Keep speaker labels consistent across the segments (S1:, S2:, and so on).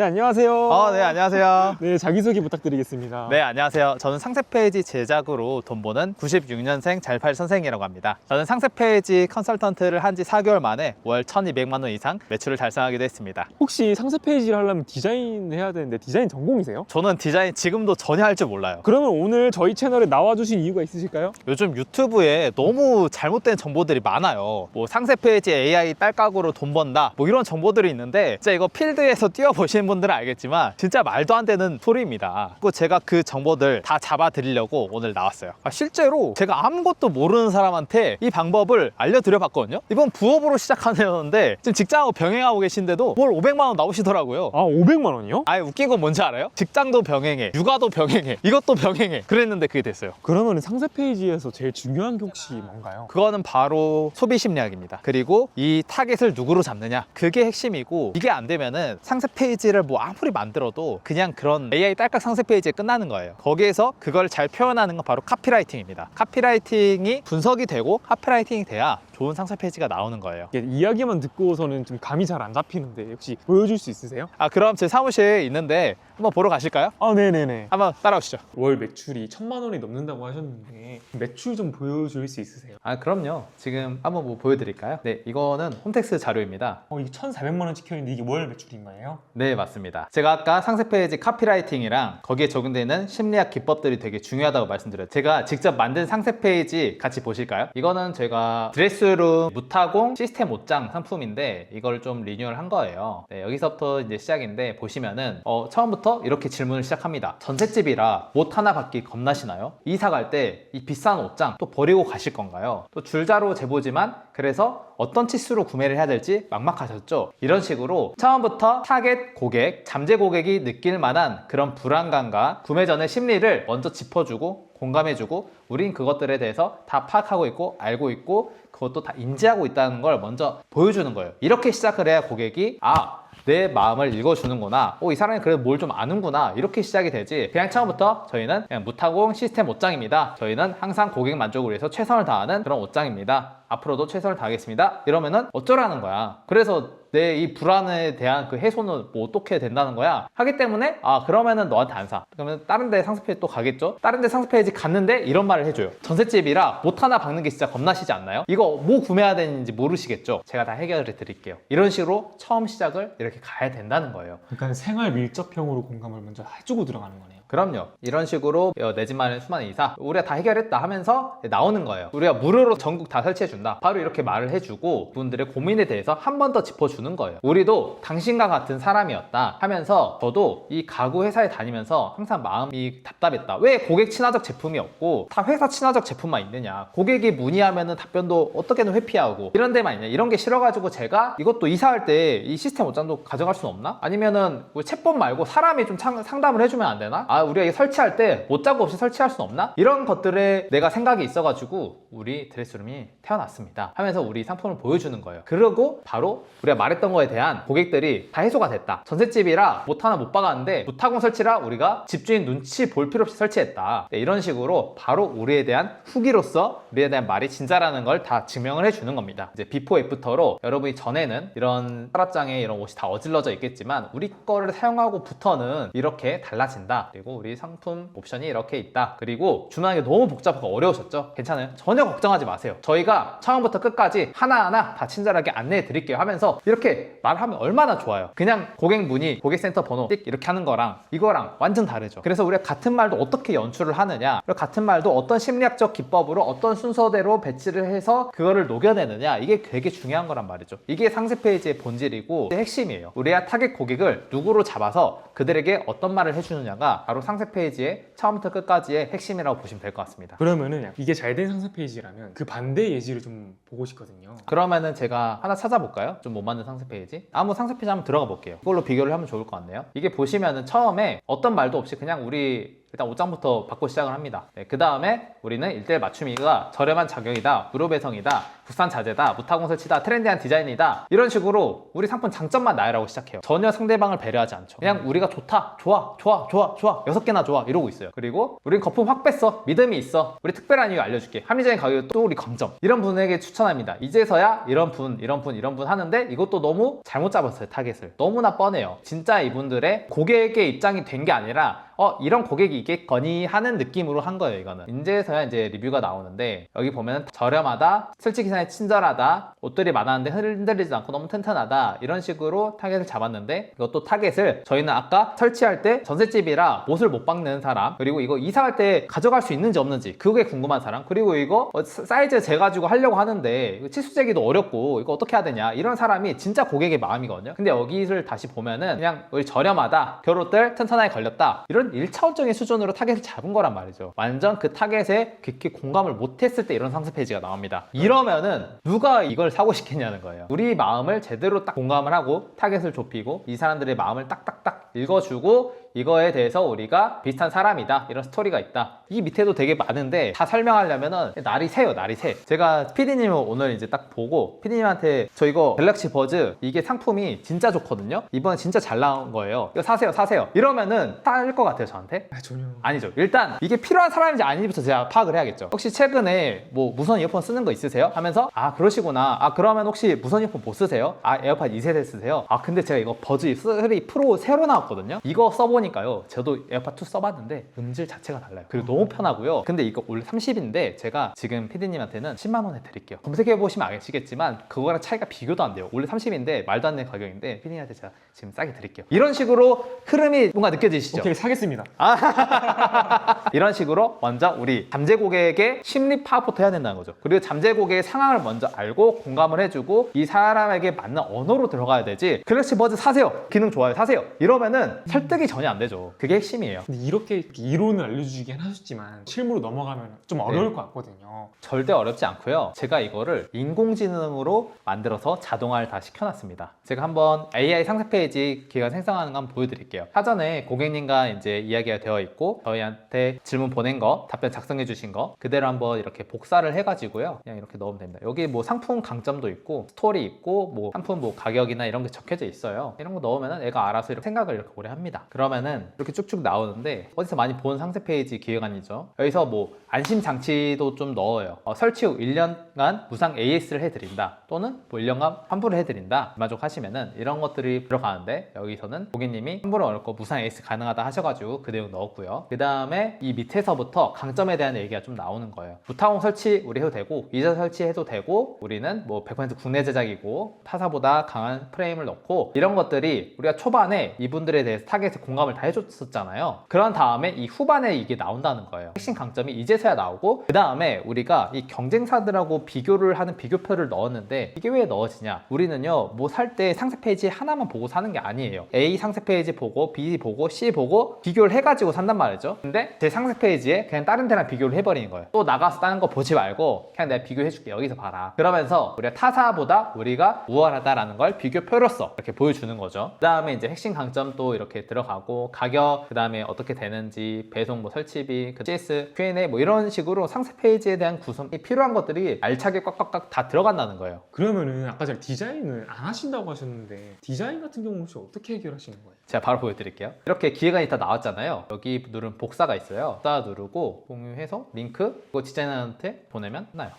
S1: 네, 안녕하세요.
S2: 어, 네, 안녕하세요.
S1: 네, 자기소개 부탁드리겠습니다.
S2: 네, 안녕하세요. 저는 상세 페이지 제작으로 돈 버는 96년생 잘팔 선생이라고 합니다. 저는 상세 페이지 컨설턴트를 한 지 4개월 만에 월 1200만 원 이상 매출을 달성하기도 했습니다.
S1: 혹시 상세 페이지를 하려면 디자인 해야 되는데 디자인 전공이세요?
S2: 저는 디자인 지금도 전혀 할 줄 몰라요.
S1: 그러면 오늘 저희 채널에 나와주신 이유가 있으실까요?
S2: 요즘 유튜브에 너무 잘못된 정보들이 많아요. 뭐 상세 페이지 AI 딸깍으로 돈 번다. 뭐 이런 정보들이 있는데 진짜 이거 필드에서 뛰어보시는 분들은 알겠지만 진짜 말도 안 되는 소리입니다. 그리고 제가 그 정보들 다 잡아 드리려고 오늘 나왔어요. 아, 실제로 제가 아무것도 모르는 사람한테 이 방법을 알려드려 봤거든요. 이번 부업으로 시작하는데 지금 직장하고 병행하고 계신데도 뭘 500만 원 나오시더라고요.
S1: 아, 500만 원이요?
S2: 아예 웃긴 건 뭔지 알아요? 직장도 병행해, 육아도 병행해, 이것도 병행해. 그랬는데 그게 됐어요.
S1: 그러면 상세 페이지에서 제일 중요한 게 혹시 뭔가요?
S2: 그거는 바로 소비 심리학입니다. 그리고 이 타겟을 누구로 잡느냐. 그게 핵심이고 이게 안 되면은 상세 페이지를 뭐 아무리 만들어도 그냥 그런 AI 딸깍 상세 페이지에 끝나는 거예요. 거기에서 그걸 잘 표현하는 건 바로 카피라이팅입니다. 카피라이팅이 분석이 되고 카피라이팅이 돼야 좋은 상세 페이지가 나오는 거예요.
S1: 이게 이야기만 듣고서는 좀 감이 잘 안 잡히는데 혹시 보여줄 수 있으세요?
S2: 아, 그럼 제 사무실에 있는데 한번 보러 가실까요?
S1: 아, 네네네.
S2: 한번 따라오시죠.
S1: 월 매출이 천만 원이 넘는다고 하셨는데 매출 좀 보여줄 수 있으세요?
S2: 아, 그럼요. 지금 한번 뭐 보여드릴까요? 네, 이거는 홈택스 자료입니다.
S1: 어, 이게 1,400만 원 찍혀있는데 이게 월 매출인 거예요?
S2: 네, 맞습니다. 제가 아까 상세 페이지 카피라이팅이랑 거기에 적용되는 심리학 기법들이 되게 중요하다고 말씀드렸죠. 제가 직접 만든 상세 페이지 같이 보실까요? 이거는 제가 드레스 룸 무타공 시스템 옷장 상품인데 이걸 좀 리뉴얼 한 거예요. 네, 여기서부터 이제 시작인데 보시면은 어, 처음부터 이렇게 질문을 시작합니다. 전셋집이라 옷 하나 받기 겁나시나요? 이사 갈 때 이 비싼 옷장 또 버리고 가실 건가요? 또 줄자로 재보지만 그래서 어떤 치수로 구매를 해야 될지 막막하셨죠? 이런 식으로 처음부터 타겟 고객, 잠재 고객이 느낄 만한 그런 불안감과 구매 전의 심리를 먼저 짚어주고 공감해주고 우린 그것들에 대해서 다 파악하고 있고 알고 있고 그것도 다 인지하고 있다는 걸 먼저 보여주는 거예요. 이렇게 시작을 해야 고객이 아, 내 마음을 읽어주는구나. 오, 이 사람이 그래도 뭘 좀 아는구나. 이렇게 시작이 되지. 그냥 처음부터 저희는 그냥 무타공 시스템 옷장입니다. 저희는 항상 고객 만족을 위해서 최선을 다하는 그런 옷장입니다. 앞으로도 최선을 다하겠습니다. 이러면은 어쩌라는 거야. 그래서 내 이 불안에 대한 그 해소는 뭐 어떻게 된다는 거야? 하기 때문에 아 그러면은 너한테 안 사. 그러면 다른 데 상세 페이지 또 가겠죠? 다른 데 상세 페이지 갔는데 이런 말을 해줘요. 전셋집이라 못 하나 박는 게 진짜 겁나시지 않나요? 이거 뭐 구매해야 되는지 모르시겠죠? 제가 다 해결해 드릴게요. 이런 식으로 처음 시작을 이렇게 가야 된다는 거예요.
S1: 그러니까 생활 밀접형으로 공감을 먼저 해주고 들어가는 거네요.
S2: 그럼요. 이런 식으로 어, 내 집만의 수많은 이사 우리가 다 해결했다 하면서 나오는 거예요. 우리가 무료로 전국 다 설치해준다. 바로 이렇게 말을 해주고 분들의 고민에 대해서 한 번 더 짚어주는 거예요. 우리도 당신과 같은 사람이었다 하면서 저도 이 가구 회사에 다니면서 항상 마음이 답답했다. 왜 고객 친화적 제품이 없고 다 회사 친화적 제품만 있느냐. 고객이 문의하면은 답변도 어떻게든 회피하고 이런 데만 있냐. 이런 게 싫어가지고 제가 이것도 이사할 때 이 시스템 옷장도 가져갈 수는 없나? 아니면은 뭐 챗봇 말고 사람이 좀 상- 상담을 해주면 안 되나? 아 우리가 이게 설치할 때 옷자국 없이 설치할 수는 없나? 이런 것들에 내가 생각이 있어가지고 우리 드레스룸이 태어났습니다. 하면서 우리 상품을 보여주는 거예요. 그리고 바로 우리가 말했던 거에 대한 고객들이 다 해소가 됐다. 전셋집이라 못 하나 못 박았는데 무타공 설치라 우리가 집주인 눈치 볼 필요 없이 설치했다. 네, 이런 식으로 바로 우리에 대한 후기로서 우리에 대한 말이 진짜라는 걸 다 증명을 해주는 겁니다. 이제 비포 애프터로 여러분이 전에는 이런 서랍장에 이런 옷이 다 어질러져 있겠지만 우리 거를 사용하고부터는 이렇게 달라진다. 그리고 우리 상품 옵션이 이렇게 있다. 그리고 주문하기 너무 복잡하고 어려우셨죠? 괜찮아요? 전혀 걱정하지 마세요. 저희가 처음부터 끝까지 하나하나 다 친절하게 안내해 드릴게요 하면서 이렇게 말하면 얼마나 좋아요. 그냥 고객 문의 고객센터 번호 띡 이렇게 하는 거랑 이거랑 완전 다르죠. 그래서 우리가 같은 말도 어떻게 연출을 하느냐 그리고 같은 말도 어떤 심리학적 기법으로 어떤 순서대로 배치를 해서 그거를 녹여내느냐 이게 되게 중요한 거란 말이죠. 이게 상세 페이지의 본질이고 핵심이에요. 우리가 타겟 고객을 누구로 잡아서 그들에게 어떤 말을 해주느냐가 바로 상세 페이지의 처음부터 끝까지의 핵심이라고 보시면 될 것 같습니다
S1: 그러면은 이게 잘 된 상세 페이지라면 그 반대 예시를 좀 보고 싶거든요.
S2: 그러면은 제가 하나 찾아볼까요? 좀 못 맞는 상세 페이지? 아무 상세 페이지 한번 들어가 볼게요. 그걸로 비교를 하면 좋을 것 같네요. 이게 보시면은 처음에 어떤 말도 없이 그냥 우리 일단 옷장부터 받고 시작을 합니다. 네, 그 다음에 우리는 1대1 맞춤이가 저렴한 자격이다, 무료 배송이다, 국산 자재다, 무타공 설치다, 트렌디한 디자인이다 이런 식으로 우리 상품 장점만 나열하고 시작해요. 전혀 상대방을 배려하지 않죠. 그냥 우리가 좋다, 좋아, 좋아, 좋아, 좋아, 여섯 개나 좋아 이러고 있어요. 그리고 우린 거품 확 뺐어, 믿음이 있어, 우리 특별한 이유 알려줄게. 합리적인 가격 또 우리 강점 이런 분에게 추천합니다. 이제서야 이런 분, 이런 분, 이런 분 하는데 이것도 너무 잘못 잡았어요 타겟을. 너무나 뻔해요. 진짜 이분들의 고객의 입장이 된 게 아니라 어 이런 고객이 있겠거니 하는 느낌으로 한 거예요 이거는. 인제에서야 이제 리뷰가 나오는데 여기 보면 저렴하다 설치 기사에 친절하다 옷들이 많았는데 흔들리지 않고 너무 튼튼하다 이런 식으로 타겟을 잡았는데 이것도 타겟을 저희는 아까 설치할 때 전셋집이라 못을 못 박는 사람 그리고 이거 이사 갈때 가져갈 수 있는지 없는지 그게 궁금한 사람 그리고 이거 어, 사- 사이즈 재가지고 하려고 하는데 이거 치수 재기도 어렵고 이거 어떻게 해야 되냐 이런 사람이 진짜 고객의 마음이거든요. 근데 여기를 다시 보면은 그냥 우리 저렴하다 겨울옷들 튼튼하게 걸렸다 이런 1차원적인 수준으로 타겟을 잡은 거란 말이죠. 완전 그 타겟에 깊게 공감을 못했을 때 이런 상세 페이지가 나옵니다. 이러면은 누가 이걸 사고 싶겠냐는 거예요. 우리 마음을 제대로 딱 공감을 하고 타겟을 좁히고 이 사람들의 마음을 딱딱딱 읽어주고 이거에 대해서 우리가 비슷한 사람이다 이런 스토리가 있다 이 밑에도 되게 많은데 다 설명하려면은 날이 새요 날이 새 제가 PD님을 오늘 이제 딱 보고 PD님한테 저 이거 갤럭시 버즈 이게 상품이 진짜 좋거든요 이번에 진짜 잘 나온 거예요 이거 사세요 사세요 이러면은 살 것 같아요 저한테
S1: 아 전혀.
S2: 아니죠. 일단 이게 필요한 사람인지 아닌지부터 제가 파악을 해야겠죠. 혹시 최근에 뭐 무선 이어폰 쓰는 거 있으세요? 하면서 아 그러시구나. 아 그러면 혹시 무선 이어폰 못 쓰세요? 아 에어팟 2세대 쓰세요? 아 근데 제가 이거 버즈 3 프로 새로 나왔거든요. 이거 써보니 까요. 저도 에어팟 2 써봤는데 음질 자체가 달라요. 그리고 너무 편하고요. 근데 이거 원래 30인데 제가 지금 PD님한테는 10만 원에 드릴게요. 검색해 보시면 아시겠지만 그거랑 차이가 비교도 안 돼요. 원래 30인데 말도 안 되는 가격인데 PD님한테 제가 지금 싸게 드릴게요. 이런 식으로 흐름이 뭔가 느껴지시죠?
S1: 오케이 사겠습니다.
S2: 이런 식으로 먼저 우리 잠재 고객의 심리 파악부터 해야 된다는 거죠. 그리고 잠재 고객의 상황을 먼저 알고 공감을 해주고 이 사람에게 맞는 언어로 들어가야 되지. 갤럭시 버즈 사세요. 기능 좋아요. 사세요. 이러면은 설득이 전혀 안 되죠. 그게 핵심이에요.
S1: 근데 이렇게 이론을 알려주긴 하셨지만 실무로 넘어가면 좀 어려울
S2: 네.
S1: 것 같거든요.
S2: 절대 어렵지 않고요. 제가 이거를 인공지능으로 만들어서 자동화를 다 시켜놨습니다. 제가 한번 AI 상세 페이지 기가 생성하는 거 한번 보여드릴게요. 사전에 고객님과 이제 이야기가 되어 있고 저희한테 질문 보낸 거, 답변 작성해 주신 거 그대로 한번 이렇게 복사를 해가지고요. 그냥 이렇게 넣으면 됩니다. 여기 뭐 상품 강점도 있고 스토리 있고 뭐 상품 뭐 가격이나 이런 게 적혀져 있어요. 이런 거 넣으면은 애가 알아서 이렇게 생각을 이렇게 오래 합니다. 그러면 은 이렇게 쭉쭉 나오는데 어디서 많이 본 상세 페이지 기획안이죠. 여기서 뭐 안심 장치도 좀 넣어요. 어, 설치 후 1년간 무상 AS를 해드린다. 또는 뭐 1년간 환불을 해드린다. 만족하시면은 이런 것들이 들어가는데 여기서는 고객님이 환불을 어렵고 무상 AS 가능하다 하셔가지고 그 내용 넣었고요. 그 다음에 이 밑에서부터 강점에 대한 얘기가 좀 나오는 거예요. 무타공 설치 우리 해도 되고 이전 설치해도 되고 우리는 뭐 100% 국내 제작이고 타사보다 강한 프레임을 넣고 이런 것들이 우리가 초반에 이분들에 대해서 타겟에 공감을 다 해줬었잖아요. 그런 다음에 이 후반에 이게 나온다는 거예요. 핵심 강점이 이제서야 나오고 그 다음에 우리가 이 경쟁사들하고 비교를 하는 비교표를 넣었는데 이게 왜 넣어지냐? 우리는요 뭐 살 때 상세 페이지 하나만 보고 사는 게 아니에요. A 상세 페이지 보고 B 보고 C 보고 비교를 해가지고 산단 말이죠. 근데 제 상세 페이지에 그냥 다른 데랑 비교를 해버리는 거예요. 또 나가서 다른 거 보지 말고 그냥 내가 비교해줄게 여기서 봐라. 그러면서 우리가 타사보다 우리가 우월하다라는 걸 비교표로서 이렇게 보여주는 거죠. 그 다음에 이제 핵심 강점도 이렇게 들어가고 가격 그 다음에 어떻게 되는지 배송 뭐 설치비 그 CS Q&A 뭐 이런 식으로 상세 페이지에 대한 구성이 필요한 것들이 알차게 꽉꽉꽉 다 들어간다는 거예요.
S1: 그러면은 아까 제가 디자인을 안 하신다고 하셨는데 디자인 같은 경우는 혹시 어떻게 해결하시는 거예요?
S2: 제가 바로 보여드릴게요. 이렇게 기획안이 다 나왔잖아요. 여기 누르면 복사가 있어요. 복사 누르고 공유해서 링크 그거 디자이너한테 보내면 나요.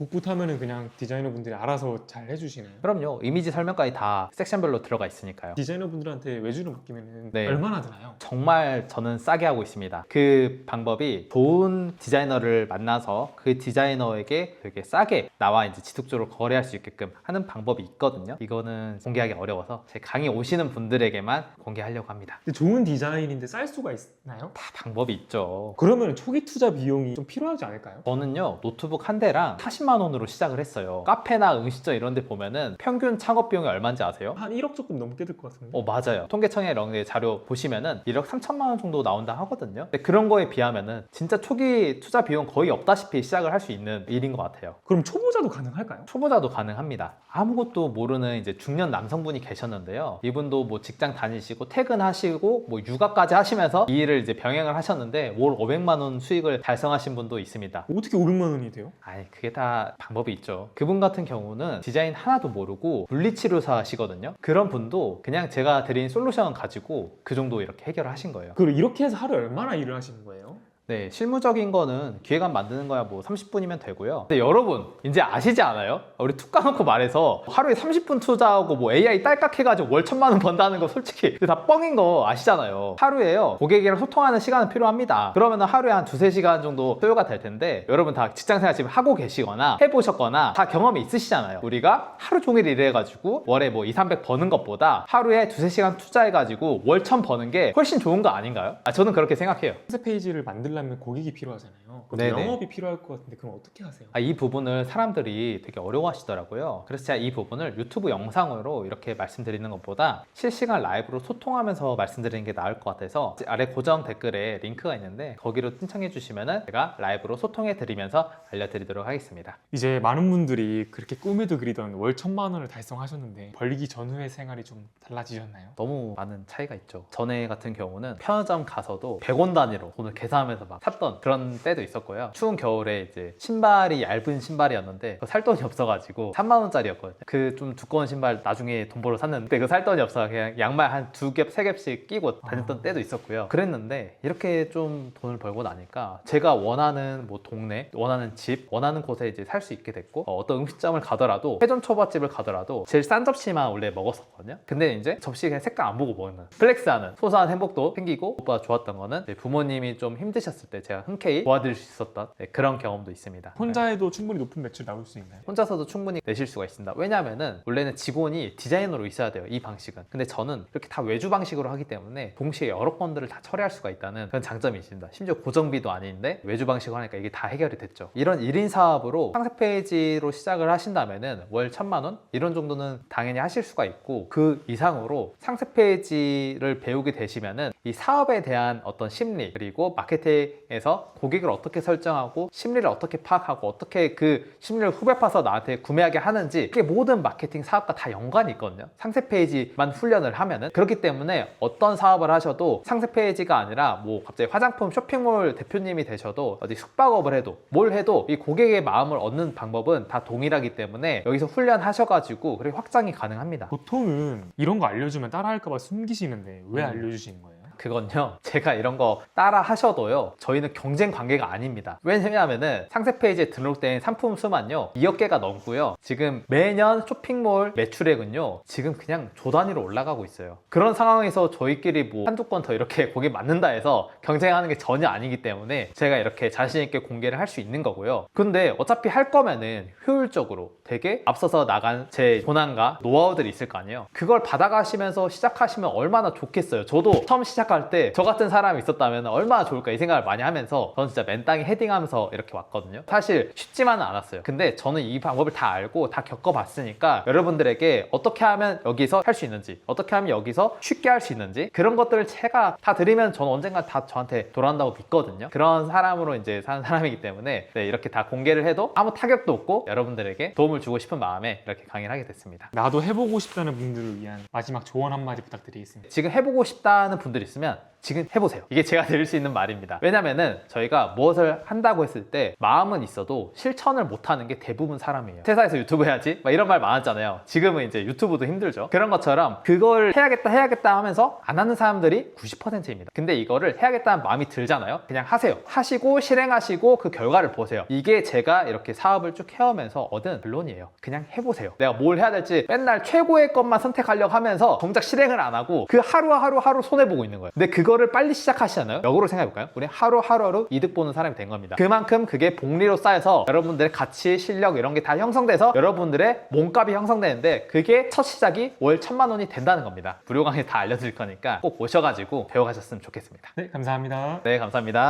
S1: 복붙하면은 그냥 디자이너 분들이 알아서 잘 해주시나요?
S2: 그럼요. 이미지 설명까지 다 섹션별로 들어가 있으니까요.
S1: 디자이너 분들한테 외주를 맡기면은
S2: 네.
S1: 얼마나 드나요?
S2: 정말 저는 싸게 하고 있습니다. 그 방법이 좋은 디자이너를 만나서 그 디자이너에게 되게 싸게 나와 이제 지속적으로 거래할 수 있게끔 하는 방법이 있거든요. 이거는 공개하기 어려워서 제 강의 오시는 분들에게만 공개하려고 합니다.
S1: 근데 좋은 디자인인데 쌀 수가 있나요?
S2: 다 방법이 있죠.
S1: 그러면 초기 투자 비용이 좀 필요하지 않을까요?
S2: 저는요 노트북 한 대랑 40만 30만 원으로 시작을 했어요. 카페나 음식점 이런 데 보면은 평균 창업 비용이 얼마인지 아세요?
S1: 한 1억 조금 넘게 들 것 같은데.
S2: 어 맞아요. 통계청의 이런 게 자료 보시면은 1억 3천만 원 정도 나온다 하거든요. 근데 그런 거에 비하면은 진짜 초기 투자 비용 거의 없다시피 시작을 할 수 있는 일인 것 같아요.
S1: 그럼 초보자도 가능할까요?
S2: 초보자도 가능합니다. 아무것도 모르는 이제 중년 남성분이 계셨는데요. 이분도 뭐 직장 다니시고 퇴근하시고 뭐 육아까지 하시면서 이 일을 이제 병행을 하셨는데 월 500만 원 수익을 달성하신 분도 있습니다.
S1: 어떻게 500만 원이 돼요?
S2: 아니 그게 다 방법이 있죠. 그분 같은 경우는 디자인 하나도 모르고 물리치료사 하시거든요. 그런 분도 그냥 제가 드린 솔루션 가지고 그 정도 이렇게 해결을 하신 거예요.
S1: 그럼 이렇게 해서 하루에 얼마나 일을 하시는 거예요?
S2: 네, 실무적인 거는 기획안 만드는 거야 뭐 30분이면 되고요. 근데 여러분 이제 아시지 않아요? 우리 툭 까놓고 말해서 하루에 30분 투자하고 뭐 AI 딸깍 해가지고 월 천만 원 번다는 거 솔직히 다 뻥인 거 아시잖아요. 하루에요 고객이랑 소통하는 시간은 필요합니다. 그러면 하루에 한 두세 시간 정도 소요가 될 텐데 여러분 다 직장생활 지금 하고 계시거나 해보셨거나 다 경험이 있으시잖아요. 우리가 하루 종일 일해가지고 월에 뭐 2, 300 버는 것보다 하루에 두세 시간 투자해가지고 월 천 버는 게 훨씬 좋은 거 아닌가요? 아, 저는 그렇게 생각해요.
S1: 컨셉 페이지를 만들 려면 고객이 필요하잖아요. 그럼
S2: 네네.
S1: 영업이 필요할 것 같은데 그럼 어떻게 하세요?
S2: 아, 이 부분을 사람들이 되게 어려워하시더라고요. 그래서 제가 이 부분을 유튜브 영상으로 이렇게 말씀드리는 것보다 실시간 라이브로 소통하면서 말씀드리는 게 나을 것 같아서 아래 고정 댓글에 링크가 있는데 거기로 신청해 주시면은 제가 라이브로 소통해 드리면서 알려드리도록 하겠습니다.
S1: 이제 많은 분들이 그렇게 꿈에도 그리던 월 천만 원을 달성하셨는데 벌기 전후의 생활이 좀 달라지셨나요?
S2: 너무 많은 차이가 있죠. 전에 같은 경우는 편의점 가서도 100원 단위로 돈을 계산하면서 막 샀던 그런 때도 있었고요. 추운 겨울에 이제 신발이 얇은 신발이었는데 살 돈이 없어가지고 3만 원짜리였거든요. 그 좀 두꺼운 신발 나중에 돈 벌어 샀는데 그 살 돈이 없어 그냥 양말 한 두 겹, 세 겹씩 끼고 다녔던
S1: 아.
S2: 때도 있었고요. 그랬는데 이렇게 좀 돈을 벌고 나니까 제가 원하는 뭐 동네, 원하는 집, 원하는 곳에 이제 살 수 있게 됐고 어, 떤 음식점을 가더라도 회전 초밥집을 가더라도 제일 싼 접시만 원래 먹었었거든요. 근데 이제 접시 그냥 색깔 안 보고 먹는 플렉스하는 소소한 행복도 생기고 오빠가 좋았던 거는 부모님이 좀 힘드셨 을 때 제가 흔쾌히 도와드릴 수 있었던 네, 그런 경험도 있습니다.
S1: 혼자 해도 충분히 높은 매출 나올 수 있나요?
S2: 혼자서도 충분히 내실 수가 있습니다. 왜냐하면은 원래는 직원이 디자이너로 있어야 돼요. 이 방식은. 근데 저는 이렇게 다 외주 방식으로 하기 때문에 동시에 여러 건들을 다 처리할 수가 있다는 그런 장점이 있습니다. 심지어 고정비도 아닌데 외주 방식으로 하니까 이게 다 해결이 됐죠. 이런 1인 사업으로 상세 페이지로 시작을 하신다면은 월 천만 원 이런 정도는 당연히 하실 수가 있고 그 이상으로 상세 페이지를 배우게 되시면은 이 사업에 대한 어떤 심리 그리고 마케팅 에서 고객을 어떻게 설정하고 심리를 어떻게 파악하고 어떻게 그 심리를 후배 파서 나한테 구매하게 하는지 이게 모든 마케팅 사업과 다 연관이 있거든요. 상세 페이지만 훈련을 하면은 그렇기 때문에 어떤 사업을 하셔도 상세 페이지가 아니라 뭐 갑자기 화장품 쇼핑몰 대표님이 되셔도 어디 숙박업을 해도 뭘 해도 이 고객의 마음을 얻는 방법은 다 동일하기 때문에 여기서 훈련하셔가지고 그리고 확장이 가능합니다.
S1: 보통은 이런 거 알려주면 따라할까봐 숨기시는데 왜
S2: 음.
S1: 알려주시는 거예요?
S2: 그건요 제가 이런 거 따라 하셔도요 저희는 경쟁 관계가 아닙니다. 왜냐하면은 상세 페이지에 등록된 상품 수만요 2억 개가 넘고요. 지금 매년 쇼핑몰 매출액은요 지금 그냥 조 단위로 올라가고 있어요. 그런 상황에서 저희끼리 뭐 한두 건 더 이렇게 고객 맞는다 해서 경쟁하는 게 전혀 아니기 때문에 제가 이렇게 자신 있게 공개를 할 수 있는 거고요. 근데 어차피 할 거면은 효율적으로 되게 앞서서 나간 제 고난과 노하우들이 있을 거 아니에요. 그걸 받아가시면서 시작하시면 얼마나 좋겠어요. 저도 처음 시작 할 때 저 같은 사람이 있었다면 얼마나 좋을까 이 생각을 많이 하면서 저는 진짜 맨땅에 헤딩하면서 이렇게 왔거든요. 사실 쉽지만은 않았어요. 근데 저는 이 방법을 다 알고 다 겪어봤으니까 여러분들에게 어떻게 하면 여기서 할 수 있는지 어떻게 하면 여기서 쉽게 할 수 있는지 그런 것들을 제가 다 드리면 저는 언젠가 다 저한테 돌아온다고 믿거든요. 그런 사람으로 이제 사는 사람이기 때문에 네, 이렇게 다 공개를 해도 아무 타격도 없고 여러분들에게 도움을 주고 싶은 마음에 이렇게 강의를 하게 됐습니다.
S1: 나도 해보고 싶다는 분들을 위한 마지막 조언 한마디 부탁드리겠습니다.
S2: 지금 해보고 싶다는 분들 있으면 지금 해보세요. 이게 제가 드릴 수 있는 말입니다. 왜냐면은 저희가 무엇을 한다고 했을 때 마음은 있어도 실천을 못하는 게 대부분 사람이에요. 회사에서 유튜브 해야지? 막 이런 말 많았잖아요. 지금은 이제 유튜브도 힘들죠. 그런 것처럼 그걸 해야겠다 해야겠다 하면서 안 하는 사람들이 90%입니다. 근데 이거를 해야겠다는 마음이 들잖아요. 그냥 하세요. 하시고 실행하시고 그 결과를 보세요. 이게 제가 이렇게 사업을 쭉 해오면서 얻은 결론이에요. 그냥 해보세요. 내가 뭘 해야 될지 맨날 최고의 것만 선택하려고 하면서 정작 실행을 안 하고 그 하루하루 하루 손해보고 있는 거예요. 근데 그거를 빨리 시작하시잖아요. 역으로 생각해볼까요? 우리 하루하루하루 이득 보는 사람이 된 겁니다. 그만큼 그게 복리로 쌓여서 여러분들의 가치, 실력 이런 게 다 형성돼서 여러분들의 몸값이 형성되는데 그게 첫 시작이 월 천만 원이 된다는 겁니다. 무료 강의 다 알려드릴 거니까 꼭 오셔가지고 배워가셨으면 좋겠습니다.
S1: 네, 감사합니다.
S2: 네, 감사합니다.